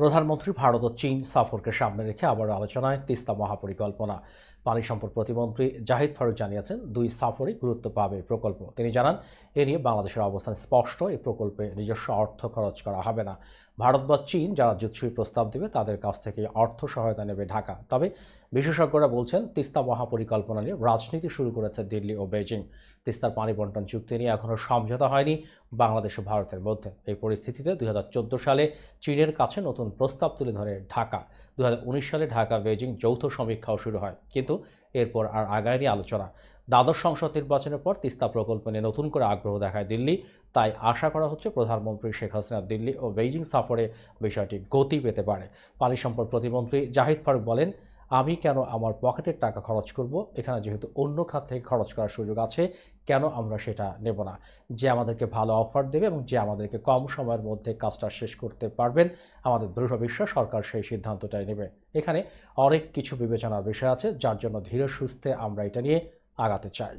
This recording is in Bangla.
প্রধানমন্ত্রী ভারত ও চীন সফরকে সামনে রেখে আবারও আলোচনায় তিস্তা মহাপরিকল্পনা। পানি সম্পদ প্রতিমন্ত্রী জাহিদ ফারুক জানিয়েছেন, দুই সফরই গুরুত্ব পাবে প্রকল্প। তিনি জানান, এ নিয়ে বাংলাদেশের অবস্থান স্পষ্ট এই প্রকল্পে নিজস্ব অর্থ খরচ করা হবে না। ভারত বা চীন যারা যুৎসই প্রস্তাব দেবে, তাদের কাছ থেকে অর্থ সহায়তা নেবে ঢাকা। তবে বিশেষজ্ঞরা বলছেন, তিস্তা মহাপরিকল্পনা নিয়ে রাজনীতি শুরু করেছে দিল্লি ও বেজিং তিস্তার পানি বন্টন চুক্তি নিয়ে এখনও সমঝোতা হয়নি বাংলাদেশ ও ভারতের মধ্যে। এই পরিস্থিতিতে দুই হাজার চোদ্দ সালে চীনের কাছে নতুন প্রস্তাব তুলে ধরে ঢাকা। দু হাজার উনিশ সালে ঢাকা বেজিং যৌথ সমীক্ষাও শুরু হয়। কিন্তু এরপর আর আগায়নি আলোচনা। দ্বাদশ সংসদ নির্বাচনের পর তিস্তা প্রকল্প নিয়ে নতুন করে আগ্রহ দেখায় দিল্লি। তাই আশা করা হচ্ছে প্রধানমন্ত্রী শেখ হাসিনা দিল্লি ও বেইজিং সফরে বিষয়টি গতি পেতে পারে। পানি সম্পদ প্রতিমন্ত্রী জাহিদ ফারুক বলেন আমি কেন আমার পকেটের টাকা খরচ করব? এখানে যেহেতু অন্য খাত থেকে খরচ করার সুযোগ আছে, কেন আমরা সেটা নেব না? যে আমাদেরকে ভালো অফার দেবে এবং যে আমাদেরকে কম সময়ের মধ্যে কাজটা শেষ করতে পারবেন, আমাদের দৃঢ় বিশ্বাস সরকার সেই সিদ্ধান্তটাই নেবে। এখানে অনেক কিছু বিবেচনার বিষয় আছে, যার জন্য ধীরে সুস্থে আমরা এটা নিয়ে আগাতে চাই।